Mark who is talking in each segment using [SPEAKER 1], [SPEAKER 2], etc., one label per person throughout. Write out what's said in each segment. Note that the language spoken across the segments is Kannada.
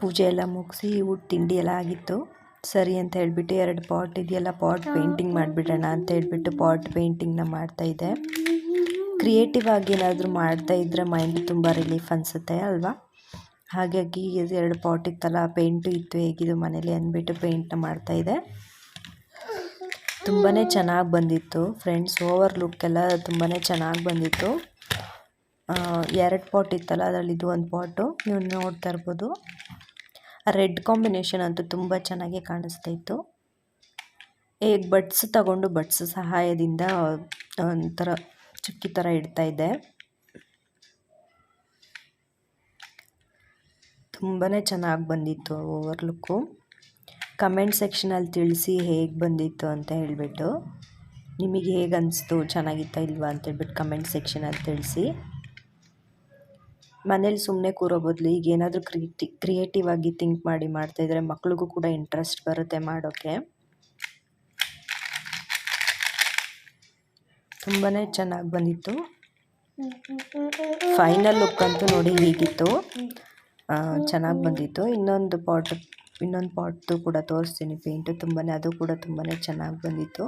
[SPEAKER 1] ಪೂಜೆ ಎಲ್ಲ ಮುಗಿಸಿ, ಊಟ, ತಿಂಡಿ ಎಲ್ಲ ಆಗಿತ್ತು. ಸರಿ ಅಂತ ಹೇಳಿಬಿಟ್ಟು ಎರಡು ಪಾಟ್ ಇದೆಯಲ್ಲ ಪಾಟ್ ಪೇಂಟಿಂಗ್ ಮಾಡಿಬಿಡೋಣ ಅಂತ ಹೇಳ್ಬಿಟ್ಟು ಪಾಟ್ ಪೇಂಟಿಂಗ್ನ ಮಾಡ್ತಾಯಿದ್ದೆ ಕ್ರಿಯೇಟಿವ್ ಆಗಿ ಏನಾದರೂ ಮಾಡ್ತಾ ಇದ್ದರೆ ಮೈಂಡ್ ತುಂಬ ರಿಲೀಫ್ ಅನಿಸುತ್ತೆ ಅಲ್ವಾ? ಹಾಗಾಗಿ ಎರಡು ಪಾಟ್ ಇತ್ತಲ್ಲ ಪೇಂಟು ಇತ್ತು ಹೇಗಿದು ಮನೇಲಿ ಅಂದ್ಬಿಟ್ಟು ಪೇಂಟ್ನ ಮಾಡ್ತಾಯಿದ್ದೆ ತುಂಬಾ ಚೆನ್ನಾಗಿ ಬಂದಿತ್ತು. ಫ್ರೆಂಡ್ಸ್ ಓವರ್ ಲುಕ್ಕೆಲ್ಲ ತುಂಬಾ ಚೆನ್ನಾಗಿ ಬಂದಿತ್ತು. ಎರಡು ಪಾಟ್ ಇತ್ತಲ್ಲ ಅದರಲ್ಲಿ ಇದು ಒಂದು ಪಾಟು ನೀವು ನೋಡ್ತಾ ಇರ್ಬೋದು. ರೆಡ್ ಕಾಂಬಿನೇಷನ್ ಅಂತೂ ತುಂಬ ಚೆನ್ನಾಗಿ ಕಾಣಿಸ್ತಾ ಇತ್ತು. ಈಗ ಬಡ್ಸ್ ತಗೊಂಡು ಬಡ್ಸ್ ಸಹಾಯದಿಂದ ಒಂಥರ ಚುಕ್ಕಿ ಥರ ಇಡ್ತಾ ಇದೆ ತುಂಬಾ ಚೆನ್ನಾಗಿ ಬಂದಿತ್ತು ಓವರ್ ಲುಕ್ಕು ಕಮೆಂಟ್ ಸೆಕ್ಷನಲ್ಲಿ ತಿಳಿಸಿ ಹೇಗೆ ಬಂದಿತ್ತು ಅಂತ ಹೇಳಿಬಿಟ್ಟು. ನಿಮಗೆ ಹೇಗೆ ಅನಿಸ್ತು, ಚೆನ್ನಾಗಿತ್ತಾ ಇಲ್ವಾ ಅಂತೇಳ್ಬಿಟ್ಟು ಕಮೆಂಟ್ ಸೆಕ್ಷನಲ್ಲಿ ತಿಳಿಸಿ. ಮನೇಲಿ ಸುಮ್ಮನೆ ಕೂರೋ ಬದಲು ಈಗ ಏನಾದರೂ ಕ್ರಿಯೇಟಿ, ಕ್ರಿಯೇಟಿವ್ ಆಗಿ ಥಿಂಕ್ ಮಾಡಿ ಮಾಡ್ತಾಯಿದ್ರೆ ಮಕ್ಳಿಗೂ ಕೂಡ ಇಂಟ್ರೆಸ್ಟ್ ಬರುತ್ತೆ ಮಾಡೋಕ್ಕೆ ತುಂಬಾ ಚೆನ್ನಾಗಿ ಬಂದಿತ್ತು. ಫೈನಲ್ ಲುಕ್ ಅಂತೂ ನೋಡಿ ಹೀಗಿತ್ತು. ಚೆನ್ನಾಗಿ ಬಂದಿತ್ತು. ಇನ್ನೊಂದು ಪಾಟ್, ಇನ್ನೊಂದು ಪಾಟ್ದು ಕೂಡ ತೋರಿಸ್ತೀನಿ ಪೇಂಟು. ತುಂಬಾ ಅದು ಕೂಡ ತುಂಬಾ ಚೆನ್ನಾಗಿ ಬಂದಿತ್ತು.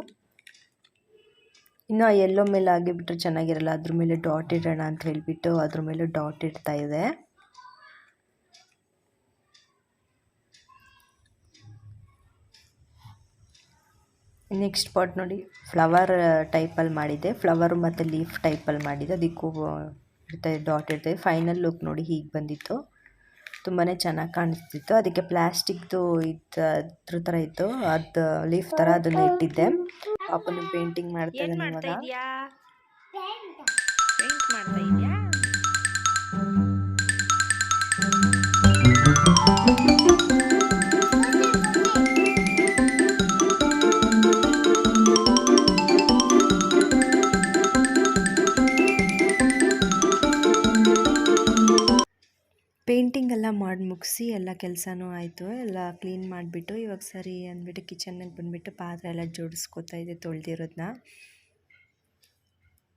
[SPEAKER 1] ಇನ್ನು ಎಲ್ಲೋ ಮೇಲೆ ಆಗಿಬಿಟ್ರೆ ಚೆನ್ನಾಗಿರಲ್ಲ. ಅದ್ರ ಮೇಲೆ ಡಾಟ್ ಇಡೋಣ ಅಂತ ಹೇಳಿಬಿಟ್ಟು ಅದ್ರ ಮೇಲೆ ಡಾಟ್ ಇಡ್ತಾ ಇದೆ. ನೆಕ್ಸ್ಟ್ ಪಾಟ್ ನೋಡಿ ಫ್ಲವರ್ ಟೈಪಲ್ಲಿ ಮಾಡಿದ್ದೆ. ಫ್ಲವರ್ ಮತ್ತು ಲೀಫ್ ಟೈಪಲ್ಲಿ ಮಾಡಿದ್ದೆ. ಅದಕ್ಕೂ ಇರ್ತಾ ಡಾಟ್ ಇರ್ತದೆ ಫೈನಲ್ ಲುಕ್ ನೋಡಿ ಹೀಗೆ ಬಂದಿತ್ತು. ತುಂಬಾ ಚೆನ್ನಾಗಿ ಕಾಣಿಸ್ತಿತ್ತು. ಅದಕ್ಕೆ ಪ್ಲ್ಯಾಸ್ಟಿಕ್ದು ಅದ್ರ ಥರ ಇತ್ತು. ಅದು ಲೀಫ್ ಥರ ಅದನ್ನು ಇಟ್ಟಿದ್ದೆ. ಪಾಪನ ಪೇಂಟಿಂಗ್ ಮಾಡ್ತಾ ಇದ್ದಾನೆ ಇವಾಗ ಮಾಡಿ ಮುಗಿಸಿ ಎಲ್ಲ ಕೆಲಸನೂ ಆಯಿತು, ಎಲ್ಲ ಕ್ಲೀನ್ ಮಾಡಿಬಿಟ್ಟು ಇವಾಗ ಸರಿ ಅಂದ್ಬಿಟ್ಟು ಕಿಚನ್ನಿಗೆ ಬಂದುಬಿಟ್ಟು ಪಾತ್ರೆ ಎಲ್ಲ ಜೋಡಿಸ್ಕೊತಾ ಇದೆ ತೊಳೆದಿರೋದನ್ನ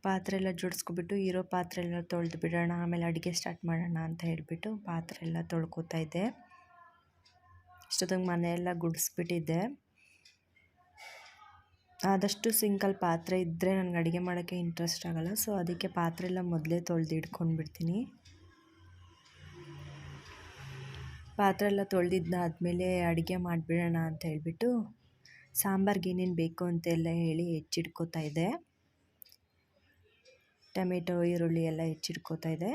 [SPEAKER 1] ಪಾತ್ರೆ ಎಲ್ಲ ಜೋಡಿಸ್ಕೊಬಿಟ್ಟು ಇರೋ ಪಾತ್ರೆ ಎಲ್ಲ ತೊಳೆದು ಬಿಡೋಣ, ಆಮೇಲೆ ಅಡುಗೆ ಸ್ಟಾರ್ಟ್ ಮಾಡೋಣ ಅಂತ ಹೇಳಿಬಿಟ್ಟು ಪಾತ್ರೆ ಎಲ್ಲ ತೊಳ್ಕೊತಾ ಇದ್ದೆ. ಇಷ್ಟೊತ್ತಿಗೆ ಮನೆಯೆಲ್ಲ ಗುಡಿಸ್ಬಿಟ್ಟಿದ್ದೆ. ಆದಷ್ಟು ಸಿಂಕಲ್ಲಿ ಪಾತ್ರೆ ಇದ್ದರೆ ನನಗೆ ಅಡುಗೆ ಮಾಡೋಕ್ಕೆ ಇಂಟ್ರೆಸ್ಟ್ ಆಗೋಲ್ಲ ಸೊ ಅದಕ್ಕೆ ಪಾತ್ರೆ ಎಲ್ಲ ಮೊದಲೇ ತೊಳೆದು ಇಟ್ಕೊಂಡು ಬಿಡ್ತೀನಿ ಪಾತ್ರೆ ಎಲ್ಲ ತೊಳೆದಿದ್ದಾದ್ಮೇಲೆ ಅಡುಗೆ ಮಾಡಿಬಿಡೋಣ ಅಂತ ಹೇಳಿಬಿಟ್ಟು ಸಾಂಬಾರ್ಗೆ ಏನೇನು ಬೇಕು ಅಂತೆಲ್ಲ ಹೇಳಿ ಹೆಚ್ಚಿಡ್ಕೋತಾ ಇದೆ ಟೊಮೆಟೊ, ಈರುಳ್ಳಿ ಎಲ್ಲ ಹೆಚ್ಚಿಡ್ಕೋತಾ ಇದೆ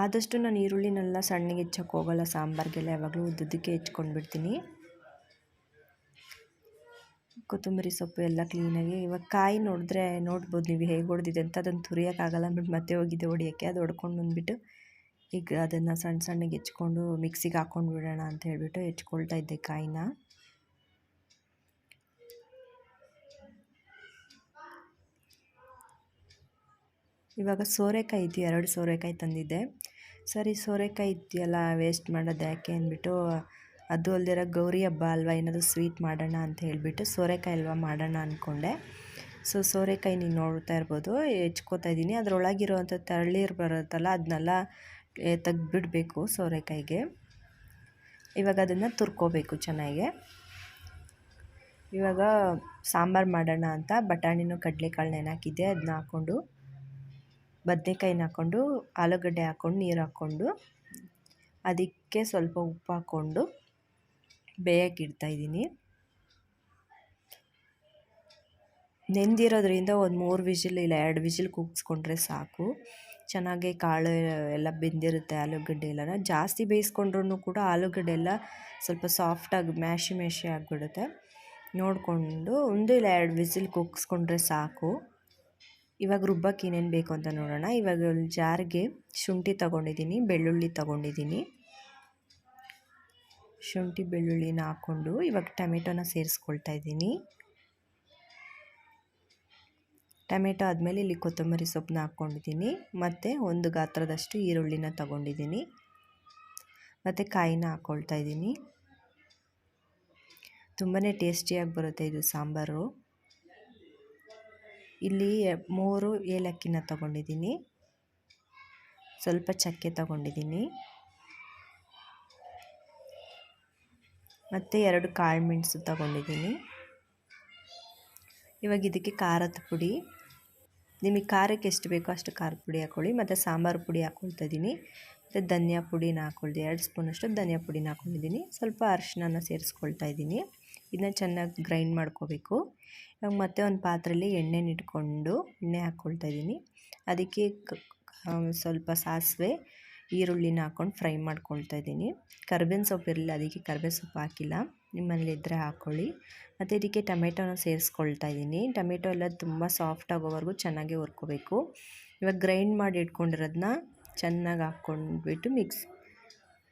[SPEAKER 1] ಆದಷ್ಟು ನಾನು ಈರುಳ್ಳಿನೆಲ್ಲ ಸಣ್ಣಗೆ ಹೆಚ್ಚಕ್ಕೆ ಹೋಗಲ್ಲ, ಸಾಂಬಾರಿಗೆಲ್ಲ ಯಾವಾಗಲೂ ಉದ್ದುದಕ್ಕೆ ಹೆಚ್ಕೊಂಡು ಬಿಡ್ತೀನಿ ಕೊತ್ತಂಬರಿ ಸೊಪ್ಪು ಎಲ್ಲ ಕ್ಲೀನಾಗಿ ಇವಾಗ ಕಾಯಿ ನೋಡಿದ್ರೆ ನೋಡ್ಬೋದು ನೀವು ಹೇಗೆ ಹೊಡೆದಿದೆ ಅಂತ, ಅದನ್ನು ತುರಿಯೋಕ್ಕಾಗಲ್ಲ ಅಂದ್ಬಿಟ್ಟು ಮತ್ತೆ ಹೋಗಿದ್ದೆ ಹೊಡಿಯೋಕ್ಕೆ. ಅದು ಹೊಡ್ಕೊಂಡು ಬಂದುಬಿಟ್ಟು ಈಗ ಅದನ್ನು ಸಣ್ಣ ಸಣ್ಣಗೆ ಹೆಚ್ಕೊಂಡು ಮಿಕ್ಸಿಗೆ ಹಾಕ್ಕೊಂಡು ಬಿಡೋಣ ಅಂತ ಹೇಳಿಬಿಟ್ಟು ಹೆಚ್ಕೊಳ್ತಾ ಇದ್ದೆ ಕಾಯಿನ. ಇವಾಗ ಸೋರೆಕಾಯಿ ಇತ್ತು, ಎರಡು ಸೋರೆಕಾಯಿ ತಂದಿದ್ದೆ. ಸರಿ, ಸೋರೆಕಾಯಿ ಇದೆಯಲ್ಲ ವೇಸ್ಟ್ ಮಾಡೋದು ಯಾಕೆ ಅಂದ್ಬಿಟ್ಟು, ಅದು ಅಲ್ದಿರ ಗೌರಿ ಹಬ್ಬ ಅಲ್ವಾ, ಏನಾದರೂ ಸ್ವೀಟ್ ಮಾಡೋಣ ಅಂತ ಹೇಳಿಬಿಟ್ಟು ಸೋರೆಕಾಯಿ ಅಲ್ವಾ ಮಾಡೋಣ ಅಂದ್ಕೊಂಡೆ ಸೊ ಸೋರೆಕಾಯಿ ನೀನು ನೋಡ್ತಾ ಇರ್ಬೋದು, ಹೆಚ್ಕೋತಾ ಇದ್ದೀನಿ. ಅದರೊಳಗಿರುವಂಥ ತಳ್ಳೀರು ಬರುತ್ತಲ್ಲ, ಅದನ್ನೆಲ್ಲ ತೆಗ್ದುಬಿಡಬೇಕು ಸೋರೆಕಾಯಿಗೆ. ಇವಾಗ ಅದನ್ನು ತುರ್ಕೋಬೇಕು ಚೆನ್ನಾಗಿ. ಇವಾಗ ಸಾಂಬಾರು ಮಾಡೋಣ ಅಂತ ಬಟಾಣಿನೂ ಕಡಲೆಕಾಳು ನೆನಾಕಿದ್ದೆ ಅದನ್ನ ಹಾಕ್ಕೊಂಡು, ಬದನೆಕಾಯಿನ ಹಾಕ್ಕೊಂಡು, ಆಲೂಗಡ್ಡೆ ಹಾಕ್ಕೊಂಡು, ನೀರು ಹಾಕ್ಕೊಂಡು, ಅದಕ್ಕೆ ಸ್ವಲ್ಪ ಉಪ್ಪು ಹಾಕ್ಕೊಂಡು ಬೇಯಕ್ಕೆ ಇಡ್ತಾಯಿದ್ದೀನಿ ನೆಂದಿರೋದ್ರಿಂದ ಒಂದು ಮೂರು ವಿಜಿಲ್ ಇಲ್ಲ, ಎರಡು ವಿಜಿಲ್ ಕೂಗಿಸ್ಕೊಂಡ್ರೆ ಸಾಕು. ಚೆನ್ನಾಗಿ ಕಾಳು ಎಲ್ಲ ಬೆಂದಿರುತ್ತೆ ಆಲೂಗಡ್ಡೆ ಎಲ್ಲ ಜಾಸ್ತಿ ಬೇಯಿಸ್ಕೊಂಡ್ರೂ ಕೂಡ ಆಲೂಗಡ್ಡೆ ಎಲ್ಲ ಸ್ವಲ್ಪ ಸಾಫ್ಟಾಗಿ ಮ್ಯಾಶಿ ಮ್ಯಾಶಿ ಆಗಿಬಿಡುತ್ತೆ. ನೋಡಿಕೊಂಡು ಒಂದು ಇಲ್ಲ ಎರಡು ವಿಸಿಲ್ ಕುಗ್ಸ್ಕೊಂಡ್ರೆ ಸಾಕು. ಇವಾಗ ರುಬ್ಬಕ್ಕೆ ಏನೇನು ಬೇಕು ಅಂತ ನೋಡೋಣ. ಇವಾಗ ಜಾರಿಗೆ ಶುಂಠಿ ತೊಗೊಂಡಿದ್ದೀನಿ, ಬೆಳ್ಳುಳ್ಳಿ ತೊಗೊಂಡಿದ್ದೀನಿ. ಶುಂಠಿ, ಬೆಳ್ಳುಳ್ಳಿನ ಹಾಕ್ಕೊಂಡು ಇವಾಗ ಟೊಮೆಟೊನ ಸೇರಿಸ್ಕೊಳ್ತಾ ಇದ್ದೀನಿ. ಟೊಮೆಟೊ ಆದಮೇಲೆ ಇಲ್ಲಿ ಕೊತ್ತಂಬರಿ ಸೊಪ್ಪನ್ನ ಹಾಕ್ಕೊಂಡಿದ್ದೀನಿ. ಮತ್ತು ಒಂದು ಗಾತ್ರದಷ್ಟು ಈರುಳ್ಳಿನ ತಗೊಂಡಿದ್ದೀನಿ. ಮತ್ತು ಕಾಯಿನ ಹಾಕ್ಕೊಳ್ತಾ ಇದ್ದೀನಿ. ತುಂಬಾ ಟೇಸ್ಟಿಯಾಗಿ ಬರುತ್ತೆ ಇದು ಸಾಂಬಾರು. ಇಲ್ಲಿ ಮೂರು ಏಲಕ್ಕಿನ ತಗೊಂಡಿದ್ದೀನಿ. ಸ್ವಲ್ಪ ಚಕ್ಕೆ ತಗೊಂಡಿದ್ದೀನಿ. ಮತ್ತು ಎರಡು ಕಾಳು ಮೆಣಸು ತಗೊಂಡಿದ್ದೀನಿ. ಇವಾಗ ಇದಕ್ಕೆ ಖಾರದ ಪುಡಿ. ನಿಮಗೆ ಖಾರಕ್ಕೆ ಎಷ್ಟು ಬೇಕೋ ಅಷ್ಟು ಖಾರ ಪುಡಿ ಹಾಕ್ಕೊಳ್ಳಿ ಮತ್ತು ಸಾಂಬಾರು ಪುಡಿ ಹಾಕ್ಕೊಳ್ತಾ ಇದ್ದೀನಿ. ಮತ್ತು ಧನಿಯಾ ಪುಡಿನ ಹಾಕ್ಕೊಳ್ದೆ ಎರಡು ಸ್ಪೂನಷ್ಟು ಧನಿಯಾ ಪುಡಿನ ಹಾಕ್ಕೊಂಡಿದ್ದೀನಿ ಸ್ವಲ್ಪ ಅರಿಶಿನ ಸೇರಿಸ್ಕೊಳ್ತಾ ಇದ್ದೀನಿ. ಇದನ್ನ ಚೆನ್ನಾಗಿ ಗ್ರೈಂಡ್ ಮಾಡ್ಕೋಬೇಕು. ಇವಾಗ ಮತ್ತೆ ಒಂದು ಪಾತ್ರೆಯಲ್ಲಿ ಎಣ್ಣೆನ ಇಟ್ಕೊಂಡು ಎಣ್ಣೆ ಹಾಕ್ಕೊಳ್ತಾ ಇದ್ದೀನಿ. ಅದಕ್ಕೆ ಸ್ವಲ್ಪ ಸಾಸಿವೆ, ಈರುಳ್ಳಿನ ಹಾಕ್ಕೊಂಡು ಫ್ರೈ ಮಾಡ್ಕೊಳ್ತಾ ಇದ್ದೀನಿ. ಕರ್ಬೇವಿನ ಸೊಪ್ಪು ಇರಲಿಲ್ಲ, ಅದಕ್ಕೆ ಕರ್ಬೇವು ಸೊಪ್ಪು ಹಾಕಿಲ್ಲ. ನಿಮ್ಮ ಮನೇಲಿ ಇದ್ದರೆ ಹಾಕ್ಕೊಳ್ಳಿ ಮತ್ತು ಇದಕ್ಕೆ ಟೊಮೆಟೊನ ಸೇರಿಸ್ಕೊಳ್ತಾ ಇದ್ದೀನಿ ಟೊಮೆಟೊ ಎಲ್ಲ ತುಂಬ ಸಾಫ್ಟ್ ಆಗೋವರೆಗೂ ಚೆನ್ನಾಗಿ ಹುರ್ಕೋಬೇಕು. ಇವಾಗ ಗ್ರೈಂಡ್ ಮಾಡಿ ಇಟ್ಕೊಂಡಿರೋದನ್ನ ಚೆನ್ನಾಗಿ ಹಾಕ್ಕೊಂಡ್ಬಿಟ್ಟು ಮಿಕ್ಸ್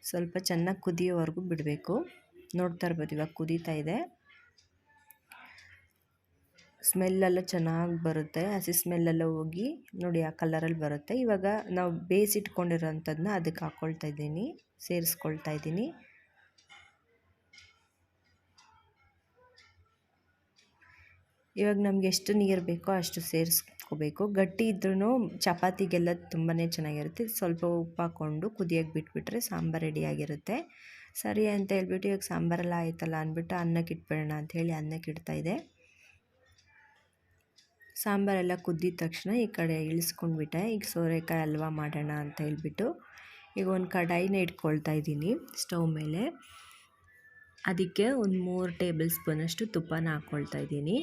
[SPEAKER 1] ಸ್ವಲ್ಪ ಚೆನ್ನಾಗಿ ಕುದಿಯೋವರೆಗೂ ಬಿಡಬೇಕು. ನೋಡ್ತಾ ಇರ್ಬೋದು, ಇವಾಗ ಕುದೀತಾ ಇದೆ. ಸ್ಮೆಲ್ಲೆಲ್ಲ ಚೆನ್ನಾಗಿ ಬರುತ್ತೆ. ಹಸಿ ಸ್ಮೆಲ್ಲೆಲ್ಲ ಹೋಗಿ ನೋಡಿ ಆ ಕಲರಲ್ಲಿ ಬರುತ್ತೆ. ಇವಾಗ ನಾವು ಬೇಯಿಸಿಟ್ಕೊಂಡಿರೋಂಥದ್ದನ್ನ ಅದಕ್ಕೆ ಹಾಕ್ಕೊಳ್ತಾ ಇದ್ದೀನಿ ಸೇರಿಸ್ಕೊಳ್ತಾ ಇದ್ದೀನಿ ಇವಾಗ ನಮ್ಗೆ ಎಷ್ಟು ನೀರು ಬೇಕೋ ಅಷ್ಟು ಸೇರಿಸ್ಕೋಬೇಕು. ಗಟ್ಟಿ ಇದ್ರೂ ಚಪಾತಿಗೆಲ್ಲ ತುಂಬಾ ಚೆನ್ನಾಗಿರುತ್ತೆ. ಸ್ವಲ್ಪ ಉಪ್ಪು ಹಾಕ್ಕೊಂಡು ಕುದಿಯೋಕ್ಕೆ ಬಿಟ್ಬಿಟ್ರೆ ಸಾಂಬಾರು ರೆಡಿಯಾಗಿರುತ್ತೆ ಸರಿ ಅಂತ ಹೇಳ್ಬಿಟ್ಟು ಇವಾಗ ಸಾಂಬಾರೆಲ್ಲ ಆಯ್ತಲ್ಲ ಅಂದ್ಬಿಟ್ಟು ಅನ್ನಕ್ಕೆ ಇಟ್ಬಿಡೋಣ ಅಂತ ಹೇಳಿ ಅನ್ನಕ್ಕೆ ಇಡ್ತಾಯಿದ್ದೆ ಸಾಂಬಾರೆಲ್ಲ ಕುದ್ದಿದ ತಕ್ಷಣ ಈ ಕಡೆ ಇಳಿಸ್ಕೊಂಡ್ಬಿಟ್ಟೆ. ಈಗ ಸೋರೆಕಾಯಿ ಹಲ್ವಾ ಮಾಡೋಣ ಅಂತ ಹೇಳ್ಬಿಟ್ಟು ಈಗ ಒಂದು ಕಡಾಯಿನ ಇಟ್ಕೊಳ್ತಾ ಇದ್ದೀನಿ ಸ್ಟವ್ ಮೇಲೆ. ಅದಕ್ಕೆ ಒಂದು ಮೂರು ಟೇಬಲ್ ಸ್ಪೂನಷ್ಟು ತುಪ್ಪನ ಹಾಕ್ಕೊಳ್ತಾ ಇದ್ದೀನಿ.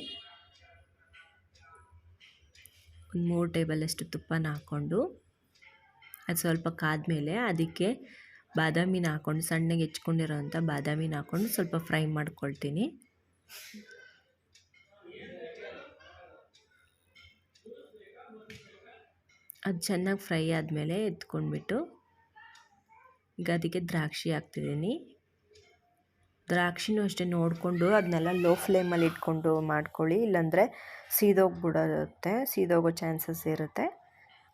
[SPEAKER 1] ಒಂದು ಮೂರು ಟೇಬಲಷ್ಟು ತುಪ್ಪನ ಹಾಕ್ಕೊಂಡು ಅದು ಸ್ವಲ್ಪ ಕಾದ್ಮೇಲೆ ಅದಕ್ಕೆ ಬಾದಾಮಿನ ಹಾಕ್ಕೊಂಡು ಸಣ್ಣಗೆ ಹೆಚ್ಕೊಂಡಿರೋಂಥ ಬಾದಾಮಿನ ಹಾಕ್ಕೊಂಡು ಸ್ವಲ್ಪ ಫ್ರೈ ಮಾಡ್ಕೊಳ್ತೀನಿ. ಅದು ಚೆನ್ನಾಗಿ ಫ್ರೈ ಆದಮೇಲೆ ಎತ್ಕೊಂಡ್ಬಿಟ್ಟು ಈಗ ಅದಕ್ಕೆ ದ್ರಾಕ್ಷಿ ಹಾಕ್ತಿದ್ದೀನಿ. ದ್ರಾಕ್ಷಿನೂ ಅಷ್ಟೇ ನೋಡಿಕೊಂಡು ಅದನ್ನೆಲ್ಲ ಲೋ ಫ್ಲೇಮಲ್ಲಿ ಇಟ್ಕೊಂಡು ಮಾಡ್ಕೊಳ್ಳಿ. ಇಲ್ಲಾಂದರೆ ಸೀದೋಗ್ಬಿಡುತ್ತೆ, ಸೀದೋಗೋ ಚಾನ್ಸಸ್ ಇರುತ್ತೆ.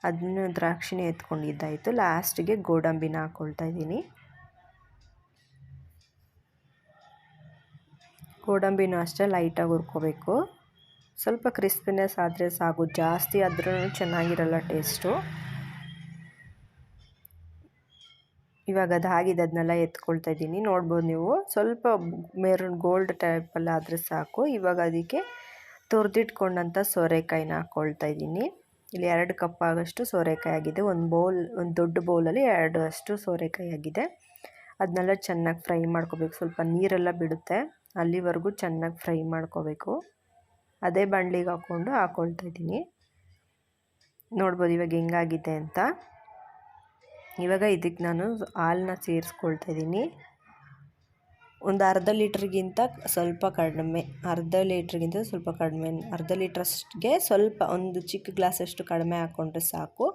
[SPEAKER 1] ಅದನ್ನು ದ್ರಾಕ್ಷಿನೇ ಎತ್ಕೊಂಡಿದ್ದಾಯಿತು. ಲಾಸ್ಟಿಗೆ ಗೋಡಂಬಿನ ಹಾಕ್ಕೊಳ್ತಾ ಇದ್ದೀನಿ. ಗೋಡಂಬಿನೂ ಅಷ್ಟೇ ಲೈಟಾಗಿ ಹುರ್ಕೋಬೇಕು. ಸ್ವಲ್ಪ ಕ್ರಿಸ್ಪಿನೆಸ್ ಆದರೆ ಸಾಕು. ಜಾಸ್ತಿ ಆದ್ರೂ ಚೆನ್ನಾಗಿರಲ್ಲ ಟೇಸ್ಟು ಇವಾಗ ಅದು ಆಗಿದೆ ಅದನ್ನೆಲ್ಲ ಎತ್ಕೊಳ್ತಾ ಇದ್ದೀನಿ. ನೋಡ್ಬೋದು ನೀವು. ಸ್ವಲ್ಪ ಮೆರೂನ್ ಗೋಲ್ಡ್ ಟೈಪಲ್ಲಿ ಆದರೆ ಸಾಕು. ಇವಾಗ ಅದಕ್ಕೆ ತುರಿದಿಟ್ಕೊಂಡಂಥ ಸೋರೆಕಾಯಿನ ಹಾಕ್ಕೊಳ್ತಾ ಇದ್ದೀನಿ. ಇಲ್ಲಿ ಎರಡು ಕಪ್ ಆಗೋಷ್ಟು ಸೋರೆಕಾಯಿ ಆಗಿದೆ. ಒಂದು ಬೌಲ್, ಒಂದು ದೊಡ್ಡ ಬೌಲಲ್ಲಿ ಎರಡು ಅಷ್ಟು ಸೋರೆಕಾಯಿ ಆಗಿದೆ. ಅದನ್ನೆಲ್ಲ ಚೆನ್ನಾಗಿ ಫ್ರೈ ಮಾಡ್ಕೋಬೇಕು. ಸ್ವಲ್ಪ ನೀರೆಲ್ಲ ಬಿಡುತ್ತೆ. ಅಲ್ಲಿವರೆಗೂ ಚೆನ್ನಾಗಿ ಫ್ರೈ ಮಾಡ್ಕೋಬೇಕು. ಅದೇ ಬಂಡ್ಲಿಗೆ ಹಾಕ್ಕೊಂಡು ಹಾಕ್ಕೊಳ್ತಾ ಇದ್ದೀನಿ. ನೋಡ್ಬೋದು ಇವಾಗ ಹೆಂಗಾಗಿದೆ ಅಂತ. ಇವಾಗ ಇದಕ್ಕೆ ನಾನು ಹಾಲನ್ನ ಸೇರಿಸ್ಕೊಳ್ತಾ ಇದ್ದೀನಿ. ಒಂದು ಅರ್ಧ ಲೀಟ್ರಿಗಿಂತ ಸ್ವಲ್ಪ ಕಡಿಮೆ, ಅರ್ಧ ಲೀಟ್ರಿಗಿಂತ ಸ್ವಲ್ಪ ಕಡಿಮೆ, ಅರ್ಧ ಲೀಟ್ರಷ್ಟಿಗೆ ಸ್ವಲ್ಪ ಒಂದು ಚಿಕ್ಕ ಗ್ಲಾಸಷ್ಟು ಕಡಿಮೆ ಹಾಕ್ಕೊಂಡ್ರೆ ಸಾಕು.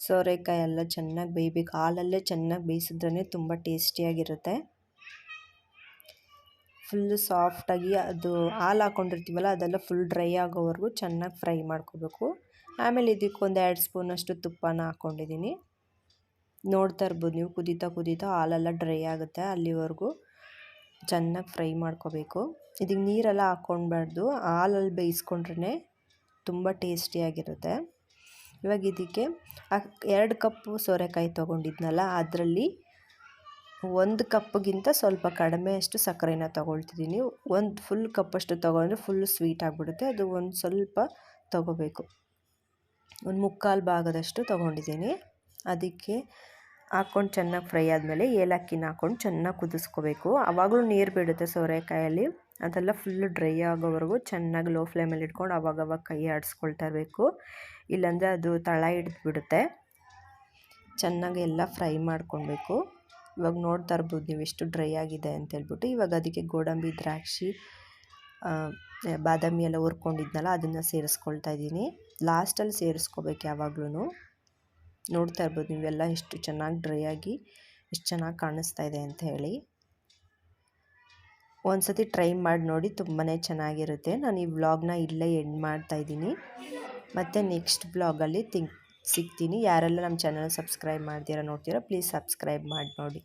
[SPEAKER 1] ಸೋರೆಕಾಯಿ ಎಲ್ಲ ಚೆನ್ನಾಗಿ ಬೇಯಬೇಕು. ಹಾಲಲ್ಲೇ ಚೆನ್ನಾಗಿ ಬೇಯಿಸಿದ್ರೇ ತುಂಬ ಟೇಸ್ಟಿಯಾಗಿರುತ್ತೆ. ಫುಲ್ಲು ಸಾಫ್ಟಾಗಿ ಅದು ಹಾಲು ಹಾಕ್ಕೊಂಡಿರ್ತೀವಲ್ಲ ಅದೆಲ್ಲ ಫುಲ್ ಡ್ರೈ ಆಗೋವರೆಗೂ ಚೆನ್ನಾಗಿ ಫ್ರೈ ಮಾಡ್ಕೋಬೇಕು. ಆಮೇಲೆ ಇದಕ್ಕೊಂದು ಎರಡು ಸ್ಪೂನಷ್ಟು ತುಪ್ಪನ ಹಾಕ್ಕೊಂಡಿದ್ದೀನಿ ನೋಡ್ತಾ ಇರ್ಬೋದು. ನೀವು ಕುದೀತಾ ಕುದೀತಾ ಹಾಲೆಲ್ಲ ಡ್ರೈ ಆಗುತ್ತೆ. ಅಲ್ಲಿವರೆಗೂ ಚೆನ್ನಾಗಿ ಫ್ರೈ ಮಾಡ್ಕೋಬೇಕು. ಇದಕ್ಕೆ ನೀರೆಲ್ಲ ಹಾಕ್ಕೊಳ್ಬಾರ್ದು ಹಾಲಲ್ಲಿ ಬೇಯಿಸ್ಕೊಂಡ್ರೆ ತುಂಬ ಟೇಸ್ಟಿಯಾಗಿರುತ್ತೆ ಇವಾಗ ಇದಕ್ಕೆ ಎರಡು ಕಪ್ಪು ಸೋರೆಕಾಯಿ ತೊಗೊಂಡಿದ್ನಲ್ಲ, ಅದರಲ್ಲಿ ಒಂದು ಕಪ್ಗಿಂತ ಸ್ವಲ್ಪ ಕಡಿಮೆ ಅಷ್ಟು ಸಕ್ಕರೆನ ತೊಗೊಳ್ತಿದ್ದೀನಿ. ಒಂದು ಫುಲ್ ಕಪ್ಪಷ್ಟು ತೊಗೊಂಡ್ರೆ ಫುಲ್ ಸ್ವೀಟ್ ಆಗಿಬಿಡುತ್ತೆ. ಅದು ಒಂದು ಸ್ವಲ್ಪ ತೊಗೋಬೇಕು. ಒಂದು ಮುಕ್ಕಾಲು ಭಾಗದಷ್ಟು ತೊಗೊಂಡಿದ್ದೀನಿ. ಅದಕ್ಕೆ ಹಾಕ್ಕೊಂಡು ಚೆನ್ನಾಗಿ ಫ್ರೈ ಆದಮೇಲೆ ಏಲಕ್ಕಿನ ಹಾಕ್ಕೊಂಡು ಚೆನ್ನಾಗಿ ಕುದಿಸ್ಕೋಬೇಕು. ಆವಾಗಲೂ ನೀರು ಬಿಡುತ್ತೆ ಸೋರೆಕಾಯಲ್ಲಿ. ಅದೆಲ್ಲ ಫುಲ್ಲು ಡ್ರೈ ಆಗೋವರೆಗೂ ಚೆನ್ನಾಗಿ ಲೋ ಫ್ಲೇಮಲ್ಲಿ ಇಟ್ಕೊಂಡು ಅವಾಗವಾಗ ಕೈ ಆಡಿಸ್ಕೊಳ್ತಾ ಇರಬೇಕು. ಇಲ್ಲಾಂದರೆ ಅದು ತಳ ಹಿಡಿದ್ಬಿಡುತ್ತೆ. ಚೆನ್ನಾಗಿ ಎಲ್ಲ ಫ್ರೈ ಮಾಡ್ಕೊಳ್ಬೇಕು. ಇವಾಗ ನೋಡ್ತಾ ಇರ್ಬೋದು ನೀವು ಎಷ್ಟು ಡ್ರೈ ಆಗಿದೆ ಅಂತ ಹೇಳ್ಬಿಟ್ಟು. ಇವಾಗ ಅದಕ್ಕೆ ಗೋಡಂಬಿ, ದ್ರಾಕ್ಷಿ ಬಾದಾಮಿ ಎಲ್ಲ ಹುರ್ಕೊಂಡಿದ್ನಲ್ಲ, ಅದನ್ನು ಸೇರಿಸ್ಕೊಳ್ತಾ ಇದ್ದೀನಿ. ಲಾಸ್ಟಲ್ಲಿ ಸೇರಿಸ್ಕೋಬೇಕು ಯಾವಾಗ್ಲೂ ನೋಡ್ತಾ ಇರ್ಬೋದು. ನೀವೆಲ್ಲ ಎಷ್ಟು ಚೆನ್ನಾಗಿ ಡ್ರೈ ಆಗಿ ಎಷ್ಟು ಚೆನ್ನಾಗಿ ಕಾಣಿಸ್ತಾ ಇದೆ ಅಂತ ಹೇಳಿ. ಒಂದು ಸತಿ ಟ್ರೈ ಮಾಡಿ ನೋಡಿ ತುಂಬಾ ಚೆನ್ನಾಗಿರುತ್ತೆ. ನಾನು ಈ ವ್ಲಾಗ್ನ ಇಲ್ಲೇ ಎಂಡ್ ಮಾಡ್ತಾ ಇದ್ದೀನಿ. ಮತ್ತು ನೆಕ್ಸ್ಟ್ ಬ್ಲಾಗಲ್ಲಿ ತಿಂಕ್ ಸಿಗ್ತೀನಿ. ಯಾರೆಲ್ಲ ನಮ್ಮ ಚಾನಲ್ ಸಬ್ಸ್ಕ್ರೈಬ್ ಮಾಡ್ತೀರಾ ನೋಡ್ತೀರಾ, ಪ್ಲೀಸ್ ಸಬ್ಸ್ಕ್ರೈಬ್ ಮಾಡಿ ನೋಡಿ.